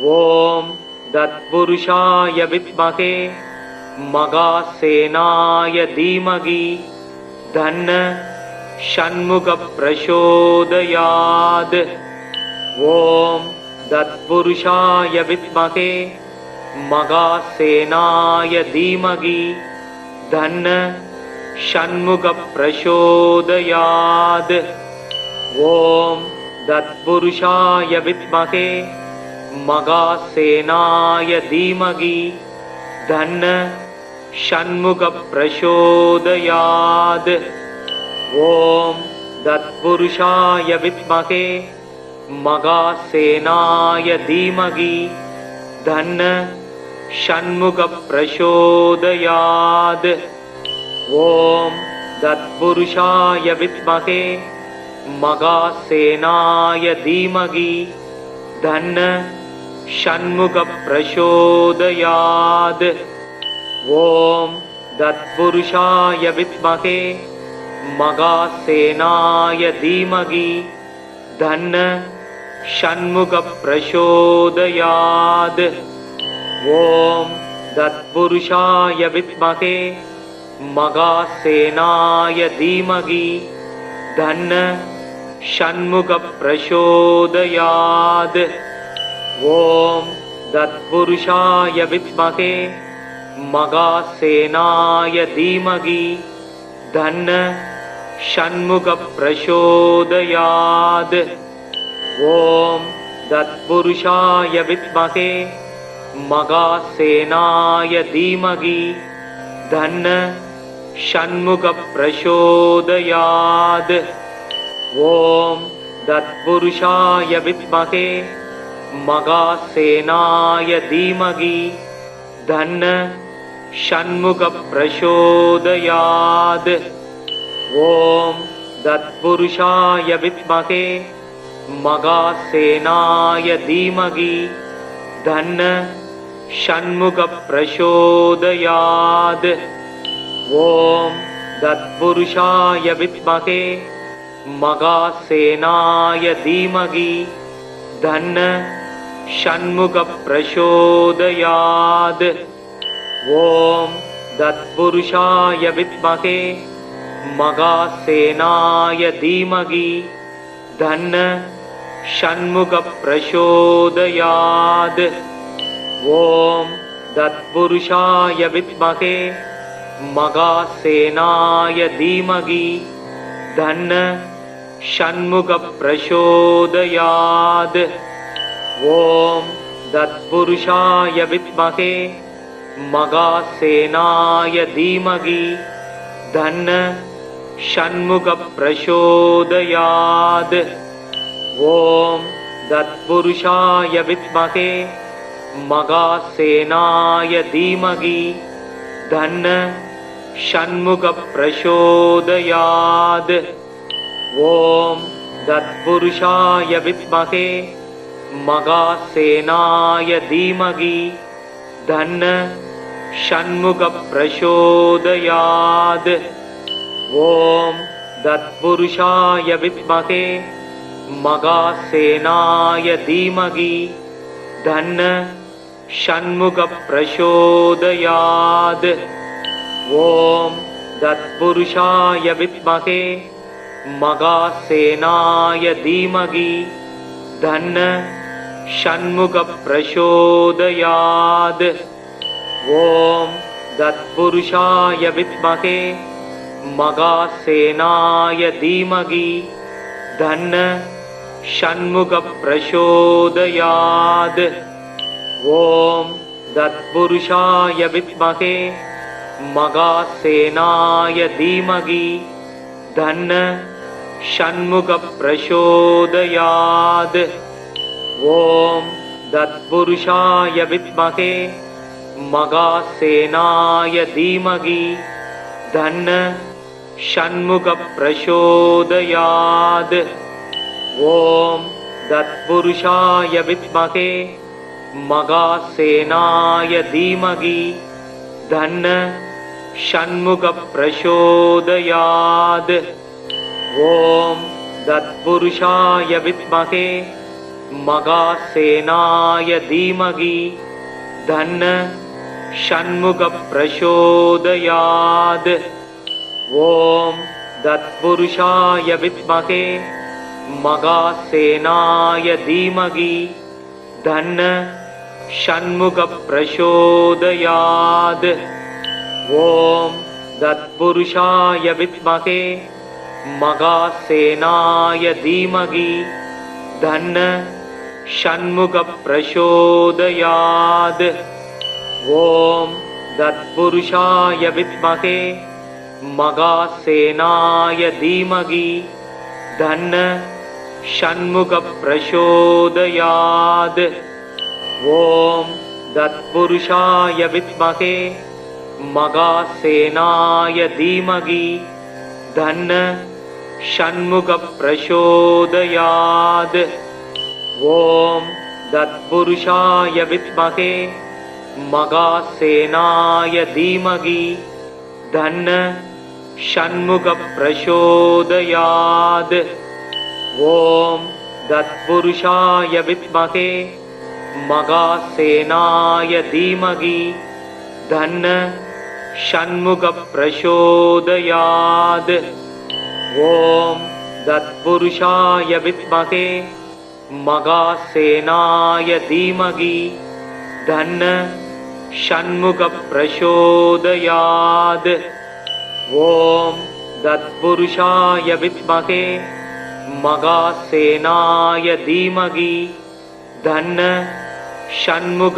ॐ तत्पुरुषाय विद्महे मगासेनाय धीमहि धन्न षण्मुखप्रचोदयात्। ॐ तत्पुरुषाय विद्महे मगासेनाय धीमहि धन्न षण्मुखप्रचोदयात्। ॐ तत्पुरुषाय विद्महे मगासेनाय धीमहि धन्न षण्मुखप्रचोदयात्। ॐ तत्पुरुषाय विद्महे मगासेनाय धीमहि धन्न षण्मुखप्रचोदयात्। ॐ तत्पुरुषाय विद्महे मगासेनाय धीमहि धन्न षण्मुखप्रचोदयात्। ॐ तत्पुरुषाय विद्महे मगासेनाय धीमहि धन्न षण्मुखप्रचोदयात्। ॐ तत्पुरुषाय विद्महे मगासेनाय धीमहि धन्न षण्मुखप्रचोदयात् ॐ तत्पुरुषाय विद्महे मगासेनाय धीमहि धन्न षण्मुखप्रचोदयात्। ॐ तत्पुरुषाय विद्महे मगासेनाय धीमहि धन्न षण्मुखप्रचोदयात्। ॐ तत्पुरुषाय विद्महे मगासेनाय धीमहि धन्न षण्मुखप्रचोदयात्। ॐ तत्पुरुषाय विद्महे मगासेनाय धीमहि धन्न षण्मुखप्रचोदयात्। ॐ तत्पुरुषाय विद्महे मगासेनाय धीमहि धन्न षण्मुखप्रचोदयात्। ॐ तत्पुरुषाय विद्महे मगासेनाय धीमहि धन्न षण्मुखप्रचोदयात्। ॐ तत्पुरुषाय विद्महे मगासेनाय धीमहि धन्न षण्मुखप्रचोदयात् ॐ तत्पुरुषाय विद्महे मगासेनाय धीमहि धन्न षण्मुखप्रचोदयात्। ॐ धन्न षण्मुखप्रचोदयात्। ॐ तत्पुरुषाय विद्महे मगासेनाय धीमहि धन्न षण्मुखप्रचोदयात्। ॐ तत्पुरुषाय विद्महे मगासेनाय धीमहि धन्न षण्मुखप्रचोदयात्। ॐ तत्पुरुषाय विद्महे मगासेनाय धीमहि धन्न षण्मुखप्रचोदयात्। ॐ तत्पुरुषाय विद्महे मगासेनाय धीमहि धन्न षण्मुखप्रचोदयात्। ॐ तत्पुरुषाय विद्महे मगासेनाय धीमहि धन्न षण्मुखप्रचोदयात् ॐ तत्पुरुषाय विद्महे मगासेनाय धीमहि धन्न षण्मुखप्रचोदयात्। ॐ तत्पुरुषाय विद्महे मगासेनाय धीमहि धन्न षण्मुखप्रचोदयात्। ॐ तत्पुरुषाय विद्महे महासेनाय धीमहि धन्न षण्मुखप्रचोदयात्। ॐ तत्पुरुषाय विद्महे महासेनाय धीमहि धन्न षण्मुखप्रचोदयात्। ॐ तत्पुरुषाय विद्महे महासेनाय धीमहि धन्न षण्मुखप्रचोदयात्। ॐ तत्पुरुषाय विद्महे महासेनाय धीमहि धन्न षण्मुखप्रचोदयात्। ॐ तत्पुरुषाय विद्महे महासेनाय धीमहि धन्न षण्मुखप्रचोदयात् ॐ तत्पुरुषाय विद्महे महासेनाय धीमहि धन्न षण्मुखप्रचोदयात्। ॐ तत्पुरुषाय विद्महे महासेनाय धीमहि धन्न षण्मुखप्रचोदयात्। ॐ तत्पुरुषाय विद्महे महासेनाय धीमहि धन्न षण्मुखप्रचोदयात्। ॐ तत्पुरुषाय विद्महे महासेनाय धीमहि धन्न षण्मुखप्रचोदयात्।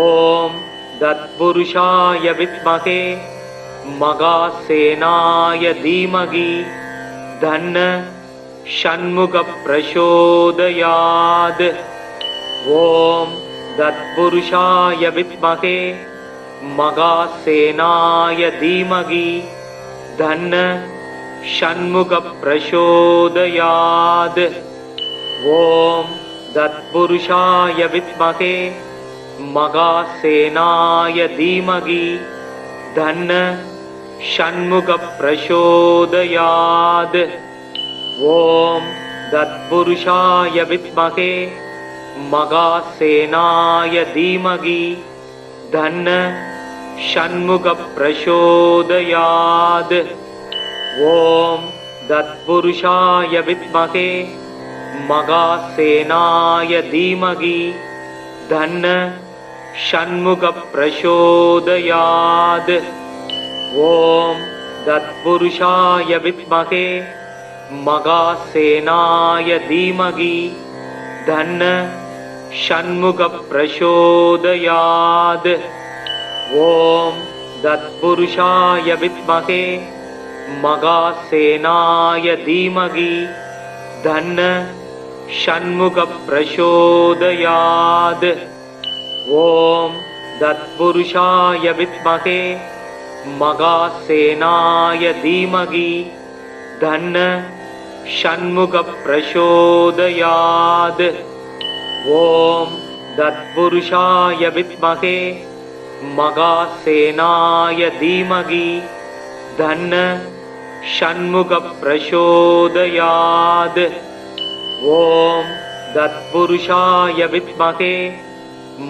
ॐ तत्पुरुषाय विद्महे महासेनाय धीमहि धन्न षण्मुखप्रचोदयात्। ॐ तत्पुरुषाय विद्महे महासेनाय धीमहि धन्न षण्मुखप्रचोदयात्। ॐ तत्पुरुषाय विद्महे महासेनाय धीमहि धन्न षण्मुखप्रचोदयात् ॐ तत्पुरुषाय विद्महे महासेनाय धीमहि धन्न षण्मुखप्रचोदयात्। ॐ तत्पुरुषाय विद्महे महासेनाय धीमहि धन्न षण्मुखप्रचोदयात्। ॐ तत्पुरुषाय विद्महे महासेनाय धीमहि धन्न षण्मुखप्रचोदयात्। ॐ तत्पुरुषाय विद्महे महासेनाय धीमहि धन्न षण्मुखप्रचोदयात्। ॐ तत्पुरुषाय विद्महे महासेनाय धीमहि धन्न षण्मुखप्रचोदयात्। ॐ तत्पुरुषाय विद्महे महासेनाय धीमहि धन्न षण्मुखप्रचोदयात्। ॐ तत्पुरुषाय विद्महे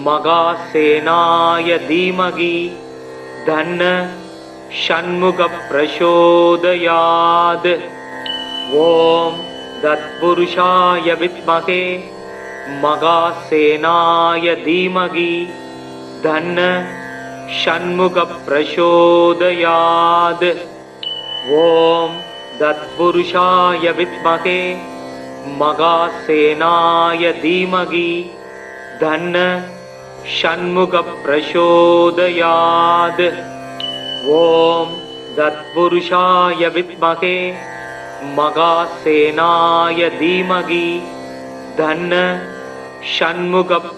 महासेनाय धीमहि धन्न षण्मुखप्रचोदयात् ॐ तत्पुरुषाय विद्महे महासेनाय धीमहि धन्न षण्मुखप्रचोदयात्। ॐ तत्पुरुषाय विद्महे महासेनाय धीमहि धन्न षण्मुखप्रचोदयात्। ॐ तत्पुरुषाय विद्महे महासेनाय धीमहि धन्न षण्मुखप्रचोदयात्।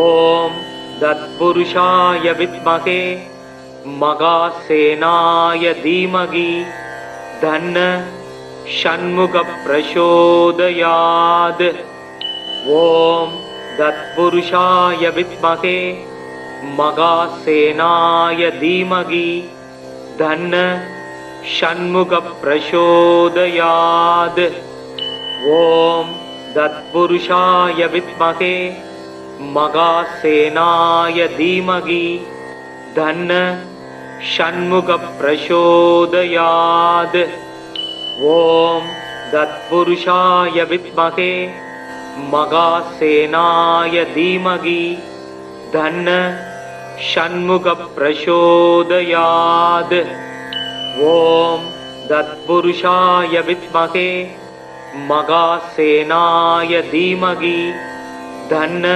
ॐ तत्पुरुषाय विद्महे महासेनाय धीमहि धन्न षण्मुखप्रचोदयात्। ॐ तत्पुरुषाय विद्महे महासेनाय धीमहि धन्न षण्मुखप्रचोदयात्। ॐ तत्पुरुषाय विद्महे मगासेनाय धीमहि धन्न षण्मुखप्रचोदयात्। ॐ तत्पुरुषाय विद्महे मगासेनाय धीमहि धन्न षण्मुखप्रचोदयात् ॐ तत्पुरुषाय विद्महे मगासेनाय धीमहि धन्न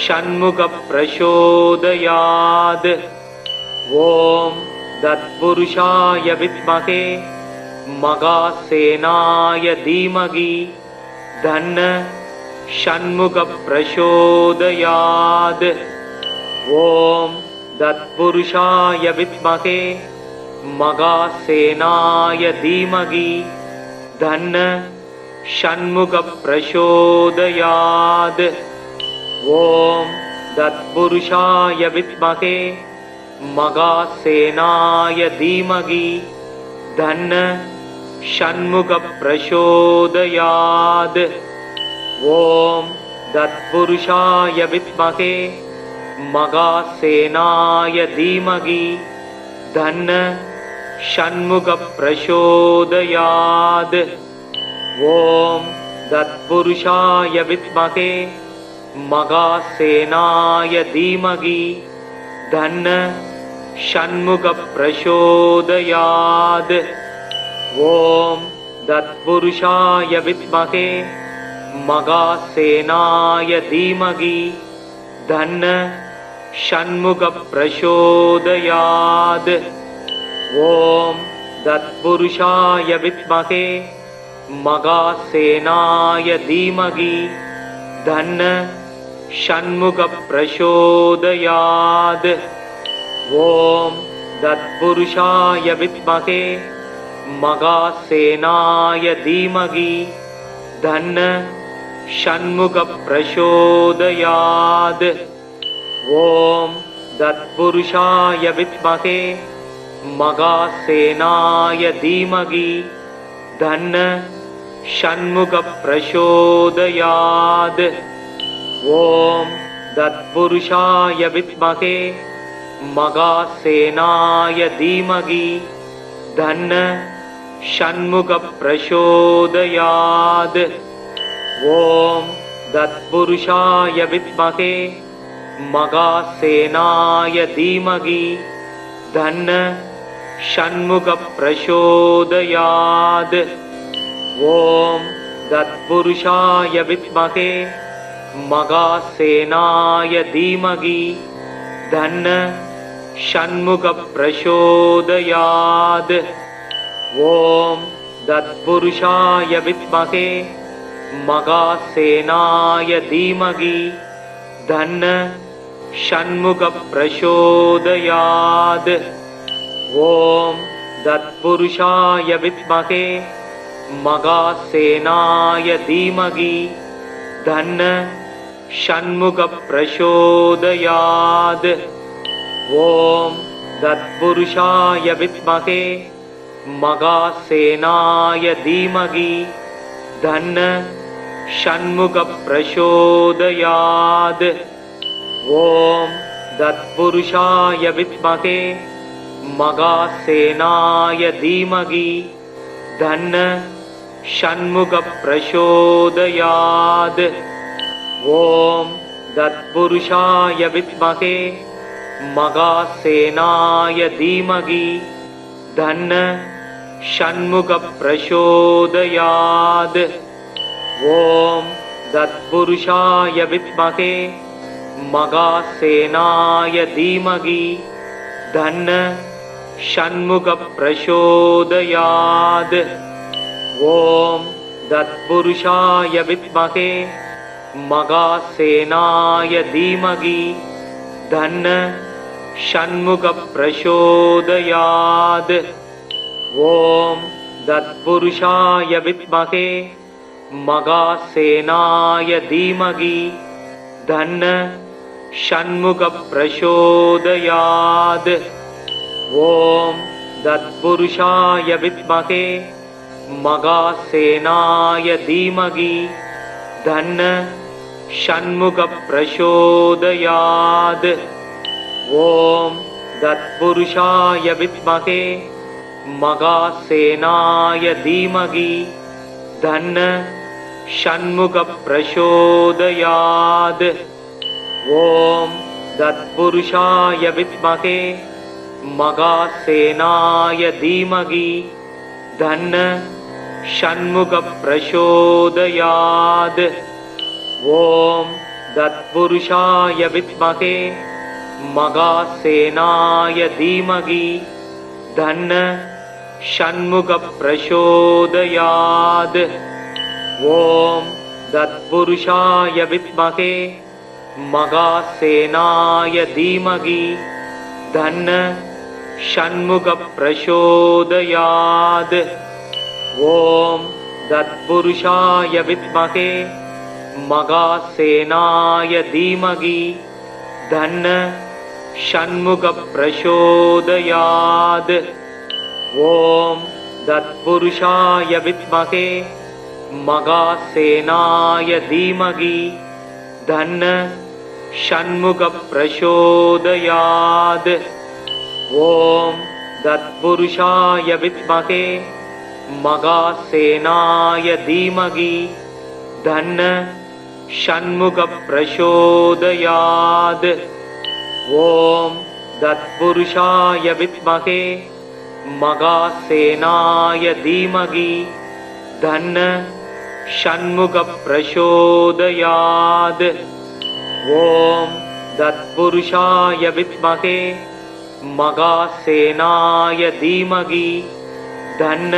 षण्मुखप्रचोदयात्। ॐ तत्पुरुषाय विद्महे मगासेनाय धीमहि धन्न षण्मुखप्रचोदयात्। ॐ तत्पुरुषाय विद्महे मगासेनाय धीमहि धन्न षण्मुखप्रचोदयात्। ॐ तत्पुरुषाय विद्महे मगासेनाय धीमहि धन्न षण्मुखप्रचोदयात्। ॐ तत्पुरुषाय विद्महे मगासेनाय धीमहि धन्न षण्मुखप्रचोदयात्। ॐ तत्पुरुषाय विद्महे मगासेनाय धीमहि धन्न षण्मुखप्रचोदयात्। ॐ तत्पुरुषाय विद्महे मगासेनाय धीमहि धन्न षण्मुखप्रचोदयात् ॐ तत्पुरुषाय विद्महे मगासेनाय धीमहि धन्न षण्मुखप्रचोदयात्। ॐ तत्पुरुषाय विद्महे मगासेनाय धीमहि धन्न षण्मुखप्रचोदयात्। ॐ तत्पुरुषाय विद्महे मगासेनाय धीमहि धन्न षण्मुखप्रचोदयात्। ॐ तत्पुरुषाय विद्महे मगासेनाय धीमहि धन्न षण्मुखप्रचोदयात्। ॐ तत्पुरुषाय विद्महे मगासेनाय धीमहि धन्न षण्मुखप्रचोदयात् ॐ तत्पुरुषाय विद्महे मगासेनाय धीमहि। धन्न षण्मुखप्रचोदयात् ॐ तत्पुरुषाय विद्महे मगासेनाय धीमहि। धन्न षण्मुखप्रचोदयात्। ॐ तत्पुरुषाय विद्महे मगासेनाय धीमहि धन्न षण्मुखप्रचोदयात्। ॐ तत्पुरुषाय विद्महे मगासेनाय धीमहि धन्न षण्मुखप्रचोदयात् ॐ तत्पुरुषाय विद्महे मगासेनाय धीमहि धन्न षण्मुखप्रचोदयात्। ॐ तत्पुरुषाय विद्महे मगासेनाय धीमहि धन्न षण्मुखप्रचोदयात्। ॐ तत्पुरुषाय विद्महे मगासेनाय धीमहि धन्न षण्मुखप्रचोदयात्। ॐ तत्पुरुषाय विद्महे मगासेनाय धीमहि धन्न षण्मुखप्रचोदयात्। ॐ तत्पुरुषाय विद्महे मगासेनाय धीमहि धन्न षण्मुखप्रचोदयात्। ॐ तत्पुरुषाय विद्महे मगासेनाय धीमहि धन्न षण्मुखप्रचोदयात्। ॐ तत्पुरुषाय विद्महे मगासेनाय धीमहि धन्न षण्मुखप्रचोदयात् ॐ तत्पुरुषाय विद्महे मगासेनाय धीमहि धन्न षण्मुखप्रचोदयात्। ॐ तत्पुरुषाय विद्महे मगासेनाय धीमहि धन्न षण्मुखप्रचोदयात्। ॐ तत्पुरुषाय विद्महे मगासेनाय धीमहि धन्न षण्मुखप्रचोदयात्। ॐ तत्पुरुषाय विद्महे मगासेनाय धीमहि धन्न षण्मुखप्रचोदयात्। ॐ तत्पुरुषाय विद्महे मगासेनाय धीमहि धन्न षण्मुखप्रचोदयात्। ॐ तत्पुरुषाय विद्महे मगासेनाय धीमहि धन्न षण्मुखप्रचोदयात्। ॐ तत्पुरुषाय विद्महे मगासेनाय धीमहि धन्न षण्मुखप्रचोदयात् ॐ तत्पुरुषाय विद्महे मगासेनाय धीमहि धन्न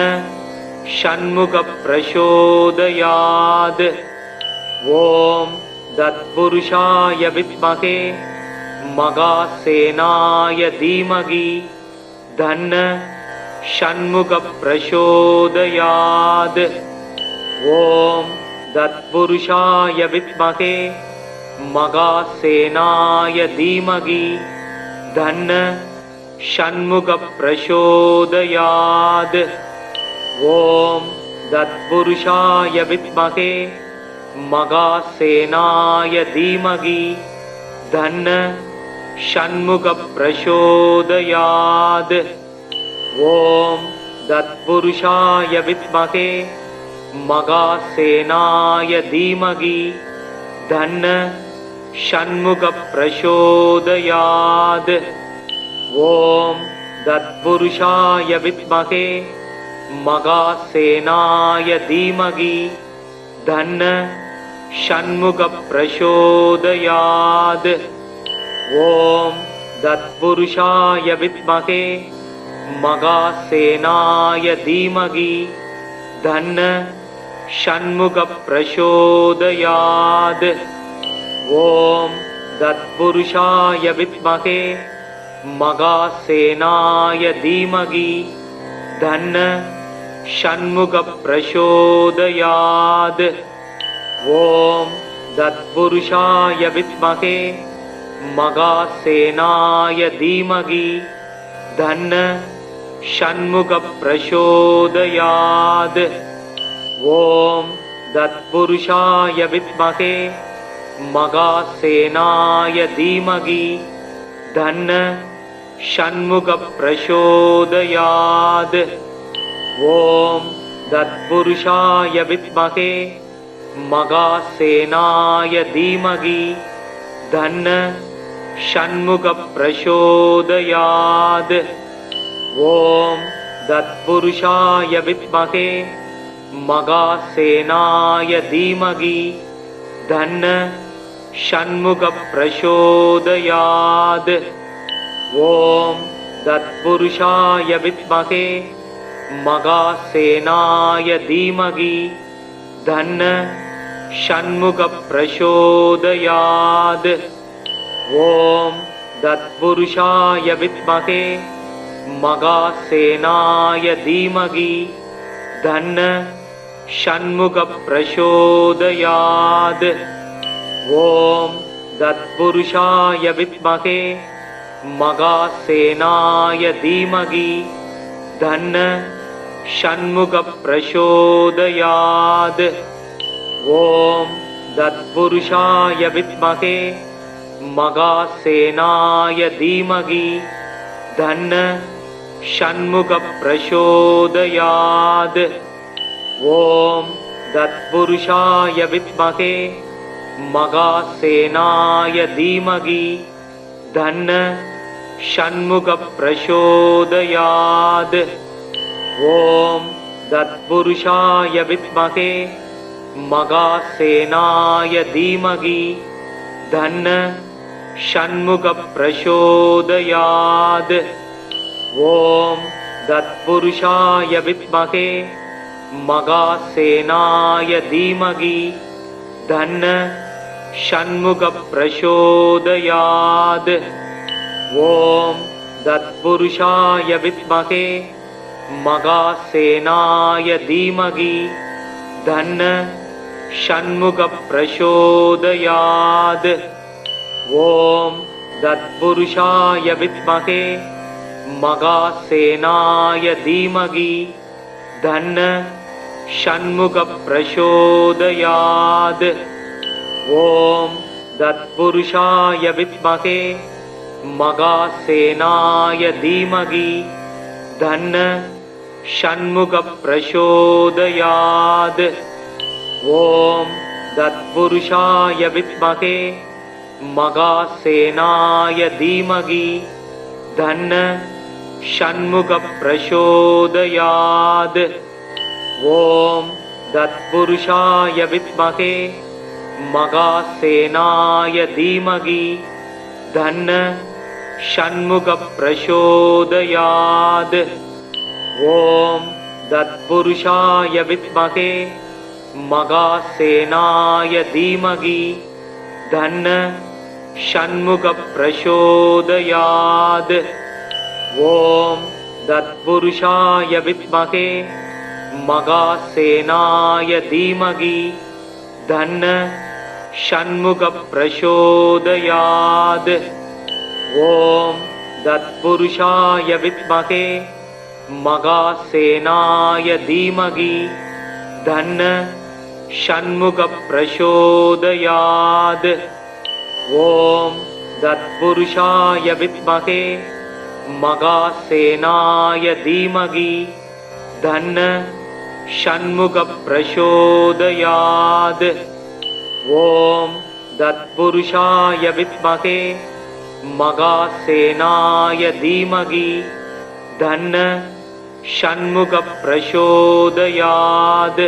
षण्मुखप्रचोदयात् ॐ तत्पुरुषाय विद्महे मगासेनाय धीमहि धन्न षण्मुखप्रचोदयात् ॐ तत्पुरुषाय विद्महे मगासेनाय धीमहि धन्न षण्मुखप्रचोदयात्। ॐ तत्पुरुषाय विद्महे मगासेनाय धीमहि धन्न षण्मुखप्रचोदयात्। ॐ तत्पुरुषाय विद्महे मगासेनाय धीमहि धन्न षण्मुखप्रचोदयात्। ॐ तत्पुरुषाय विद्महे मगासेनाय धीमहि धन्न षण्मुखप्रचोदयात्। ॐ तत्पुरुषाय विद्महे मगासेनाय धीमहि धन्न षण्मुखप्रचोदयात् ॐ तत्पुरुषाय विद्महे मगासेनाय धीमहि धन्न षण्मुखप्रचोदयात्। ॐ तत्पुरुषाय विद्महे मगासेनाय धीमहि धन्न षण्मुखप्रचोदयात्। ॐ तत्पुरुषाय विद्महे मगासेनाय धीमहि धन्न षण्मुखप्रचोदयात्। ॐ तत्पुरुषाय विद्महे मगासेनाय धीमहि धन्न षण्मुखप्रचोदयात्। ॐ तत्पुरुषाय विद्महे मगासेनाय धीमहि धन्न षण्मुखप्रचोदयात्। ॐ तत्पुरुषाय विद्महे मगासेनाय धीमहि धन्न षण्मुखप्रचोदयात्। ॐ तत्पुरुषाय विद्महे मगासेनाय धीमहि धन्न षण्मुखप्रचोदयात् ॐ तत्पुरुषाय विद्महे मगासेनाय धीमहि धन्न षण्मुखप्रचोदयात्। ॐ तत्पुरुषाय विद्महे मगासेनाय धीमहि धन्न षण्मुखप्रचोदयात्। ॐ तत्पुरुषाय विद्महे मगासेनाय धीमहि धन्न षण्मुखप्रचोदयात्। ॐ तत्पुरुषाय विद्महे मगासेनाय धीमहि धन्न षण्मुखप्रचोदयात्। ॐ तत्पुरुषाय विद्महे मगासेनाय धीमहि धन्न षण्मुखप्रचोदयात्। ॐ तत्पुरुषाय विद्महे मगासेनाय धीमहि धन्न षण्मुखप्रचोदयात्। ॐ तत्पुरुषाय विद्महे मगासेनाय धीमहि धन्न षण्मुखप्रचोदयात् ॐ तत्पुरुषाय विद्महे मगासेनाय धीमहि धन्न षण्मुखप्रचोदयात् ॐ तत्पुरुषाय विद्महे मगासेनाय धीमहि धन्न षण्मुखप्रचोदयात् ॐ तत्पुरुषाय विद्महे मगासेनाय धीमहि धन्न षण्मुखप्रचोदयात्। ॐ तत्पुरुषाय विद्महे मगासेनाय धीमहि धन्न षण्मुखप्रचोदयात्। ॐ तत्पुरुषाय विद्महे मगासेनाय धीमहि धन्न षण्मुखप्रचोदयात्। ॐ तत्पुरुषाय विद्महे मगासेनाय धीमहि। धन्न षण्मुखप्रचोदयात्। ॐ तत्पुरुषाय विद्महे मगासेनाय धीमहि। धन्न षण्मुखप्रचोदयात्। ॐ तत्पुरुषाय विद्महे मगासेनाय धीमहि धन्न षण्मुखप्रचोदयात्